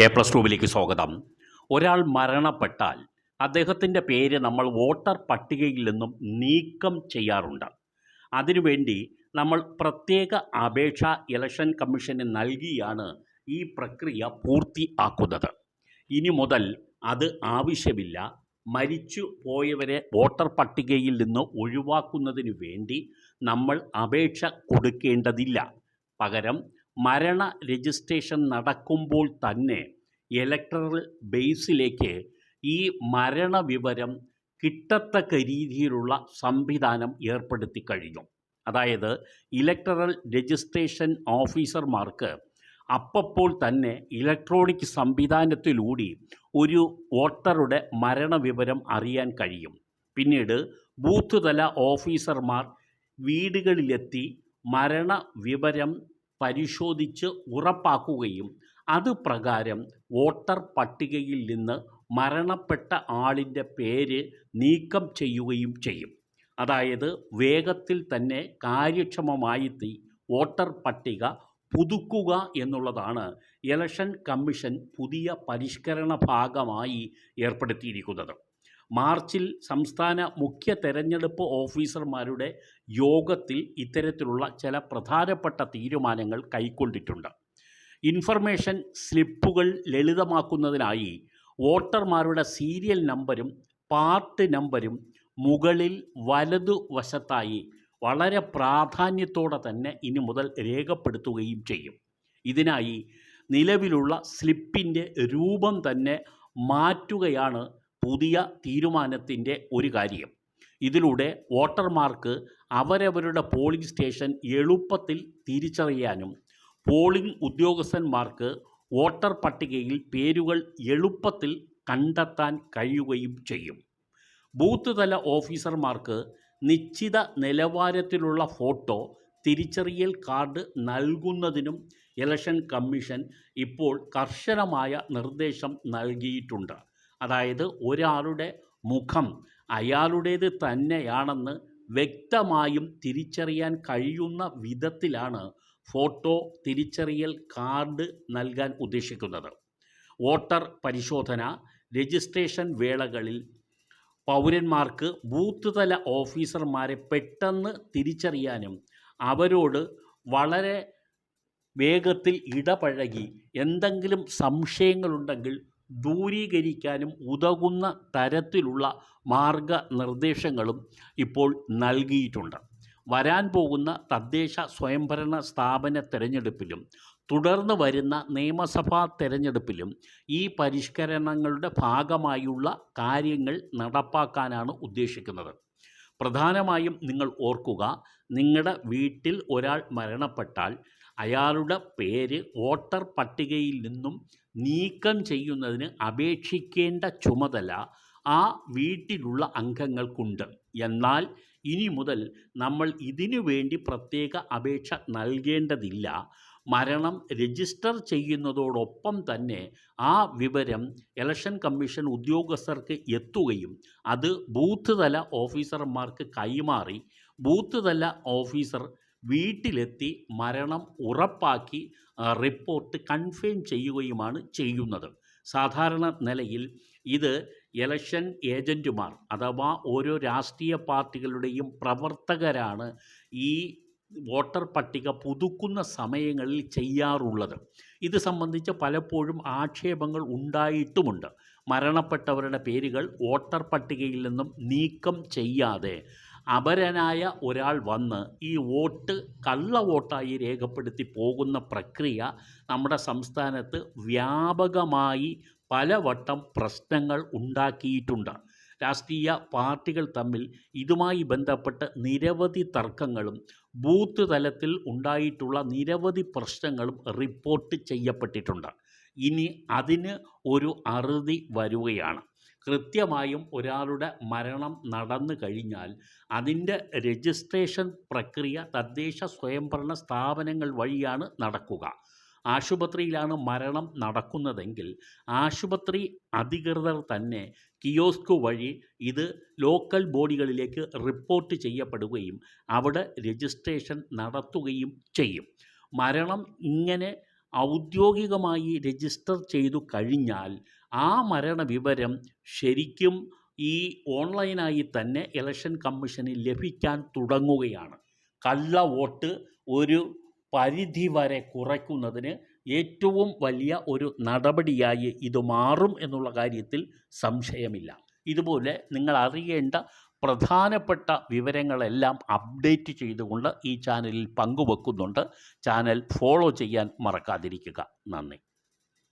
A plus ടൂവിലേക്ക് സ്വാഗതം. ഒരാൾ മരണപ്പെട്ടാൽ അദ്ദേഹത്തിന്റെ പേര് നമ്മൾ വോട്ടർ പട്ടികയിൽ നിന്നും നീക്കം ചെയ്യാറുണ്ട്. അതിനുവേണ്ടി നമ്മൾ പ്രത്യേക അപേക്ഷ ഇലക്ഷൻ കമ്മീഷന് നൽകിയാണ് ഈ പ്രക്രിയ പൂർത്തിയാക്കുന്നത്. ഇനി മുതൽ അത് ആവശ്യമില്ല. മരിച്ചു പോയവരെ വോട്ടർ പട്ടികയിൽ നിന്ന് ഒഴിവാക്കുന്നതിന് വേണ്ടി നമ്മൾ അപേക്ഷ കൊടുക്കേണ്ടതില്ല. പകരം മരണ രജിസ്ട്രേഷൻ നടക്കുമ്പോൾ തന്നെ ഇലക്ട്രൽ ബേസിലേക്ക് ഈ മരണ വിവരം കിട്ടത്തക്ക രീതിയിലുള്ള സംവിധാനം ഏർപ്പെടുത്തി കഴിഞ്ഞു. അതായത് ഇലക്ട്രൽ രജിസ്ട്രേഷൻ ഓഫീസർമാർക്ക് അപ്പോൾ തന്നെ ഇലക്ട്രോണിക് സംവിധാനത്തിലൂടെ ഒരു വോട്ടറുടെ മരണ വിവരം അറിയാൻ കഴിയും. പിന്നീട് ബൂത്ത് തല ഓഫീസർമാർ വീടുകളിലെത്തി മരണവിവരം പരിശോധിച്ച് ഉറപ്പാക്കുകയും അത് പ്രകാരം വോട്ടർ പട്ടികയിൽ നിന്ന് മരണപ്പെട്ട ആളിന്റെ പേര് നീക്കം ചെയ്യുകയും ചെയ്യും. അതായത് വേഗത്തിൽ തന്നെ കാര്യക്ഷമമായി വോട്ടർ പട്ടിക പുതുക്കുക എന്നുള്ളതാണ് ഇലക്ഷൻ കമ്മീഷൻ പുതിയ പരിഷ്കരണ ഭാഗമായി ഏർപ്പെടുത്തിയിരിക്കുന്നത്. മാർച്ചിൽ സംസ്ഥാന മുഖ്യ തെരഞ്ഞെടുപ്പ് ഓഫീസർമാരുടെ യോഗത്തിൽ ഇത്തരത്തിലുള്ള ചില പ്രധാനപ്പെട്ട തീരുമാനങ്ങൾ കൈക്കൊണ്ടിട്ടുണ്ട്. ഇൻഫർമേഷൻ സ്ലിപ്പുകൾ ലളിതമാക്കുന്നതിനായി വോട്ടർമാരുടെ സീരിയൽ നമ്പരും പാർട്ട് നമ്പരും മുകളിൽ വലതു വശത്തായി വളരെ പ്രാധാന്യത്തോടെ തന്നെ ഇനി മുതൽ രേഖപ്പെടുത്തുകയും ചെയ്യും. ഇതിനായി നിലവിലുള്ള സ്ലിപ്പിന്റെ രൂപം തന്നെ മാറ്റുകയാണ് പുതിയ തീരുമാനത്തിന്റെ ഒരു കാര്യം. ഇതിലൂടെ വോട്ടർമാർക്ക് അവരവരുടെ പോളിംഗ് സ്റ്റേഷൻ എളുപ്പത്തിൽ തിരിച്ചറിയാനും പോളിംഗ് ഉദ്യോഗസ്ഥന്മാർക്ക് വോട്ടർ പട്ടികയിൽ പേരുകൾ എളുപ്പത്തിൽ കണ്ടെത്താൻ കഴിയുകയും ചെയ്യും. ബൂത്ത് തല ഓഫീസർമാർക്ക് നിശ്ചിത നിലവാരത്തിലുള്ള ഫോട്ടോ തിരിച്ചറിയൽ കാർഡ് നൽകുന്നതിനും ഇലക്ഷൻ കമ്മീഷൻ ഇപ്പോൾ കർശനമായ നിർദ്ദേശം നൽകിയിട്ടുണ്ട്. അതായത് ഒരാളുടെ മുഖം അയാളുടേത് തന്നെയാണെന്ന് വ്യക്തമായും തിരിച്ചറിയാൻ കഴിയുന്ന വിധത്തിലാണ് ഫോട്ടോ തിരിച്ചറിയൽ കാർഡ് നൽകാൻ ഉദ്ദേശിക്കുന്നത്. വോട്ടർ പരിശോധന രജിസ്ട്രേഷൻ വേളകളിൽ പൗരന്മാർക്ക് ബൂത്ത് തല ഓഫീസർമാരെ പെട്ടെന്ന് തിരിച്ചറിയാനും അവരോട് വളരെ വേഗത്തിൽ ഇടപഴകി എന്തെങ്കിലും സംശയങ്ങളുണ്ടെങ്കിൽ ദൂരീകരിക്കാനും ഉതകുന്ന തരത്തിലുള്ള മാർഗനിർദ്ദേശങ്ങളും ഇപ്പോൾ നൽകിയിട്ടുണ്ട്. വരാൻ പോകുന്ന തദ്ദേശ സ്വയംഭരണ സ്ഥാപന തിരഞ്ഞെടുപ്പിലും തുടർന്ന് വരുന്ന നിയമസഭാ തെരഞ്ഞെടുപ്പിലും ഈ പരിഷ്കരണങ്ങളുടെ ഭാഗമായുള്ള കാര്യങ്ങൾ നടപ്പാക്കാനാണ് ഉദ്ദേശിക്കുന്നത്. പ്രധാനമായും നിങ്ങൾ ഓർക്കുക നിങ്ങളുടെ വീട്ടിൽ ഒരാൾ മരണപ്പെട്ടാൽ അയാളുടെ പേര് വോട്ടർ പട്ടികയിൽ നിന്നും നീക്കം ചെയ്യുന്നതിന് അപേക്ഷിക്കേണ്ട ചുമതല ആ വീട്ടിലുള്ള അംഗങ്ങൾക്കുണ്ട്. എന്നാൽ ഇനി മുതൽ നമ്മൾ ഇതിനു വേണ്ടി പ്രത്യേക അപേക്ഷ നൽകേണ്ടതില്ല. മരണം രജിസ്റ്റർ ചെയ്യുന്നതോടൊപ്പം തന്നെ ആ വിവരം ഇലക്ഷൻ കമ്മീഷൻ ഉദ്യോഗസ്ഥർക്ക് എത്തുകയും അത് ബൂത്ത് തല ഓഫീസർമാർക്ക് കൈമാറി ബൂത്ത് തല ഓഫീസർ വീട്ടിലെത്തി മരണം ഉറപ്പാക്കി റിപ്പോർട്ട് കൺഫേം ചെയ്യുകയുമാണ് ചെയ്യുന്നത്. സാധാരണ നിലയിൽ ഇത് ഇലക്ഷൻ ഏജന്റുമാർ അഥവാ ഓരോ രാഷ്ട്രീയ പാർട്ടികളുടെയും പ്രവർത്തകരാണ് ഈ വോട്ടർ പട്ടിക പുതുക്കുന്ന സമയങ്ങളിൽ ചെയ്യാറുള്ളത്. ഇത് സംബന്ധിച്ച് പലപ്പോഴും ആക്ഷേപങ്ങൾ ഉണ്ടായിട്ടുമുണ്ട്. മരണപ്പെട്ടവരുടെ പേരുകൾ വോട്ടർ പട്ടികയിൽ നിന്നും നീക്കം ചെയ്യാതെ അപരനായ ഒരാൾ വന്ന് ഈ വോട്ട് കള്ള വോട്ടായി രേഖപ്പെടുത്തി പോകുന്ന പ്രക്രിയ നമ്മുടെ സംസ്ഥാനത്ത് വ്യാപകമായി പലവട്ടം പ്രശ്നങ്ങൾ ഉണ്ടാക്കിയിട്ടുണ്ട്. രാഷ്ട്രീയ പാർട്ടികൾ തമ്മിൽ ഇതുമായി ബന്ധപ്പെട്ട് നിരവധി തർക്കങ്ങളും ബൂത്ത് തലത്തിൽ ഉണ്ടായിട്ടുള്ള നിരവധി പ്രശ്നങ്ങളും റിപ്പോർട്ട് ചെയ്യപ്പെട്ടിട്ടുണ്ട്. ഇനി അതിന് ഒരു അറുതി വരികയാണ്. കൃത്യമായും ഒരാളുടെ മരണം നടന്നു കഴിഞ്ഞാൽ അതിന്റെ രജിസ്ട്രേഷൻ പ്രക്രിയ തദ്ദേശ സ്വയംഭരണ സ്ഥാപനങ്ങൾ വഴിയാണ് നടക്കുക. ആശുപത്രിയിലാണ് മരണം നടക്കുന്നതെങ്കിൽ ആശുപത്രി അധികൃതർ തന്നെ കിയോസ്ക് വഴി ഇത് ലോക്കൽ ബോഡികളിലേക്ക് റിപ്പോർട്ട് ചെയ്യപ്പെടുകയും അവിടെ രജിസ്ട്രേഷൻ നടത്തുകയും ചെയ്യും. മരണം ഇങ്ങനെ ഔദ്യോഗികമായി രജിസ്റ്റർ ചെയ്തു കഴിഞ്ഞാൽ ആ മരണവിവരം ശരിക്കും ഈ ഓൺലൈനായി തന്നെ ഇലക്ഷൻ കമ്മീഷന് ലഭിക്കാൻ തുടങ്ങുകയാണ്. കള്ള വോട്ട് ഒരു പരിധി വരെ കുറയ്ക്കുന്നതിന് ഏറ്റവും വലിയ ഒരു നടപടിയായി ഇത് മാറും എന്നുള്ള കാര്യത്തിൽ സംശയമില്ല. ഇതുപോലെ നിങ്ങൾ അറിയേണ്ട പ്രധാനപ്പെട്ട വിവരങ്ങളെല്ലാം അപ്ഡേറ്റ് ചെയ്തുകൊണ്ട് ഈ ചാനലിൽ പങ്കുവെക്കുന്നുണ്ട്. ചാനൽ ഫോളോ ചെയ്യാൻ മറക്കാതിരിക്കുക. നന്ദി.